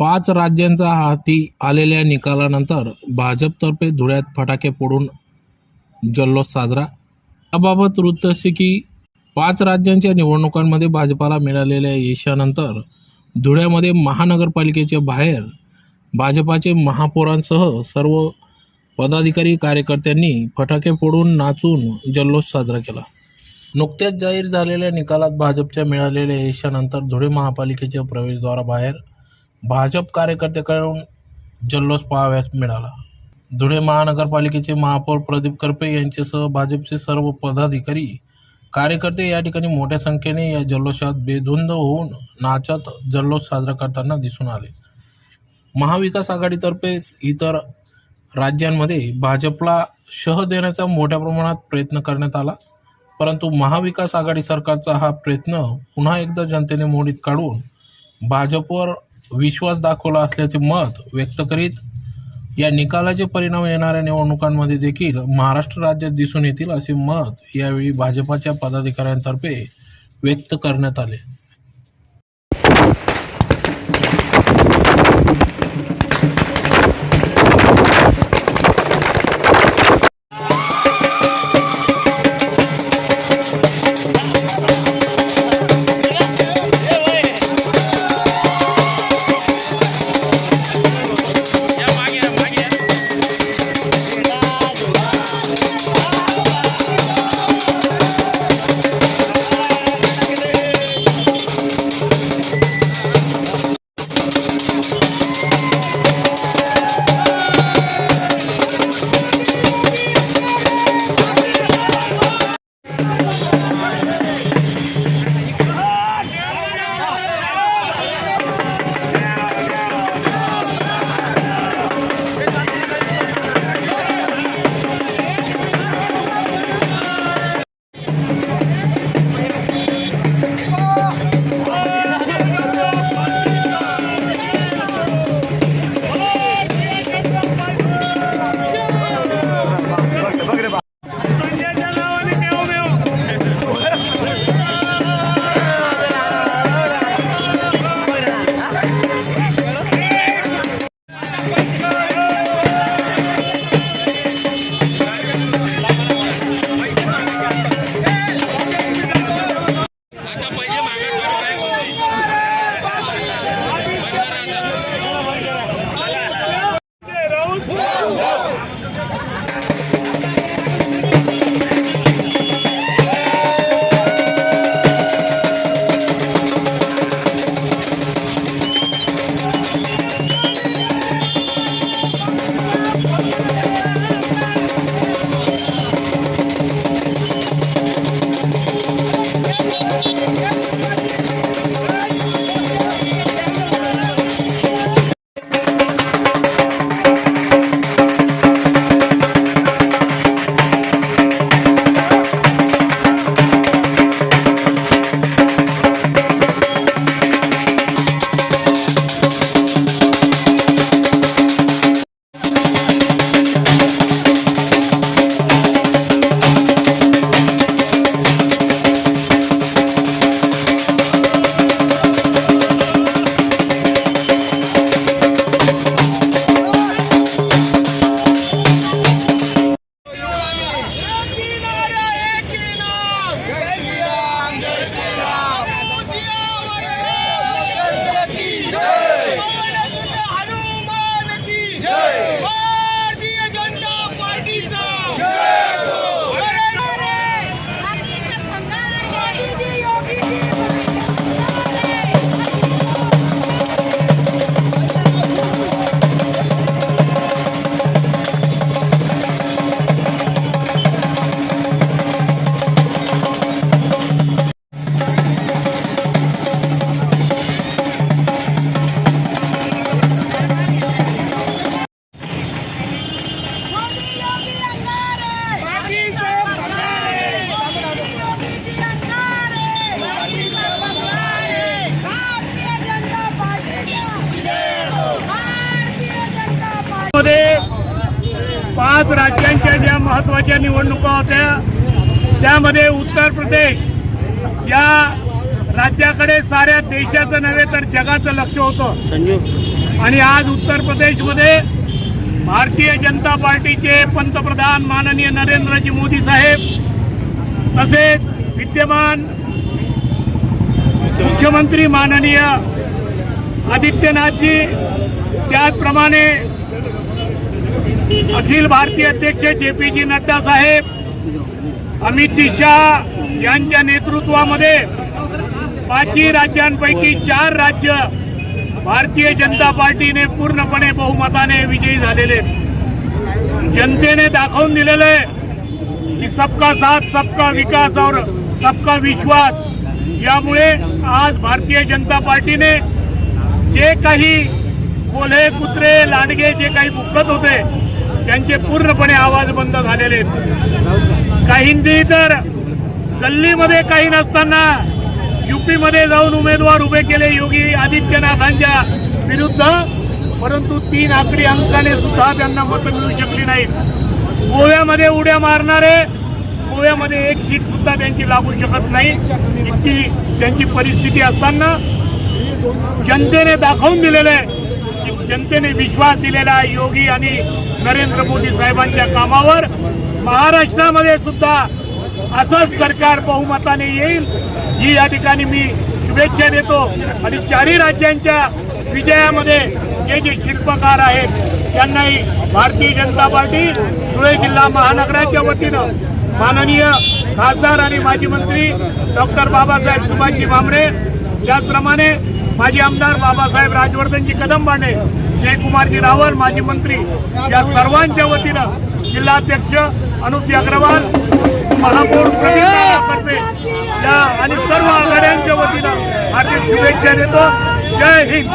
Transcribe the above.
पाच राज्यांचा हाती आलेल्या निकालानंतर भाजपतर्फे धुळ्यात फटाके फोडून जल्लोष साजरा. याबाबत वृत्त असे की पाच राज्यांच्या निवडणुकांमध्ये भाजपाला मिळालेल्या यशानंतर धुळ्यामध्ये महानगरपालिकेच्या बाहेर भाजपाचे महापौरांसह सर्व पदाधिकारी कार्यकर्त्यांनी फटाके फोडून नाचून जल्लोष साजरा केला. नुकत्याच जाहीर झालेल्या निकालात भाजपच्या मिळालेल्या यशानंतर धुळे महापालिकेच्या प्रवेशद्वाराबाहेर भाजप कार्यकर्त्याकडून जल्लोष पाहाव्यास मिळाला. धुळे महानगरपालिकेचे महापौर प्रदीप करपे यांच्यासह भाजपचे सर्व पदाधिकारी कार्यकर्ते या ठिकाणी मोठ्या संख्येने या जल्लोषात बेधुंद होऊन नाचत जल्लोष साजरा करताना दिसून आले. महाविकास आघाडीतर्फे इतर राज्यांमध्ये भाजपला शह देण्याचा मोठ्या प्रमाणात प्रयत्न करण्यात आला परंतु महाविकास आघाडी सरकारचा हा प्रयत्न पुन्हा एकदा जनतेने मोडीत काढून भाजपवर विश्वास दाखवला असल्याचे मत व्यक्त करीत या निकालाचे परिणाम येणाऱ्या निवडणुकांमध्ये देखील महाराष्ट्र राज्यात दिसून येतील असे मत यावेळी भाजपाच्या पदाधिकाऱ्यांतर्फे व्यक्त करण्यात आले. पाच राज्यांच्या ज्या महत्त्वाच्या निवडणुका होत्या त्यामध्ये उत्तर प्रदेश या राज्याकडे साऱ्या देशाचं नव्हे तर जगाचं लक्ष होतं. आणि आज उत्तर प्रदेशमध्ये भारतीय जनता पार्टीचे पंतप्रधान माननीय नरेंद्रजी मोदी साहेब तसेच विद्यमान मुख्यमंत्री माननीय आदित्यनाथजी त्याचप्रमाणे अखिल भारतीय अध्यक्ष जे पी जी नड्डा साहेब अमित शाह यांच्या नेतृत्वामध्ये पाचही राज्यांपैकी चार राज्य भारतीय जनता पार्टीने पूर्णपणे बहुमताने विजयी झालेले जनतेने दाखवून दिलेलं आहे की सबका साथ सबका विकास और सबका विश्वास यामुळे आज भारतीय जनता पार्टीने जे काही कोल्हे कुत्रे लांडगे जे काही भुकत होते त्यांचे पूर्णपणे आवाज बंद झालेले आहेत. काहींनी तर गल्लीमध्ये काही नसताना युपीमध्ये जाऊन उमेदवार उभे केले योगी आदित्यनाथांच्या विरुद्ध परंतु तीन आकडी अंकाने सुद्धा त्यांना मतं मिळू शकली नाहीत. गोव्यामध्ये उड्या मारणारे गोव्यामध्ये एक सीट सुद्धा त्यांची लागू शकत नाही. इतकी त्यांची परिस्थिती असताना जनतेने दाखवून दिलेलं आहे. जनतेने विश्वास दिलेला आहे योगी आणि नरेंद्र मोदी साहेबांच्या कामावर. महाराष्ट्रामध्ये सुद्धा असंच सरकार बहुमताने येईल ही या ठिकाणी मी शुभेच्छा देतो. आणि चारही राज्यांच्या विजयामध्ये जे जे शिल्पकार आहेत त्यांनाही भारतीय जनता पार्टी धुळे जिल्हा महानगराच्या वतीनं माननीय खासदार आणि माजी मंत्री डॉक्टर बाबासाहेब सुभाषजी भामरे त्याचप्रमाणे माजी आमदार बाबासाहेब राजवर्धनजी कदंबाने जयकुमारजी रावल माजी मंत्री या सर्वांच्या वतीनं जिल्हाध्यक्ष अनुप अग्रवाल महापौर प्रदीप या आणि सर्व आघाड्यांच्या वतीनं हार्दिक शुभेच्छा देतो. जय हिंद.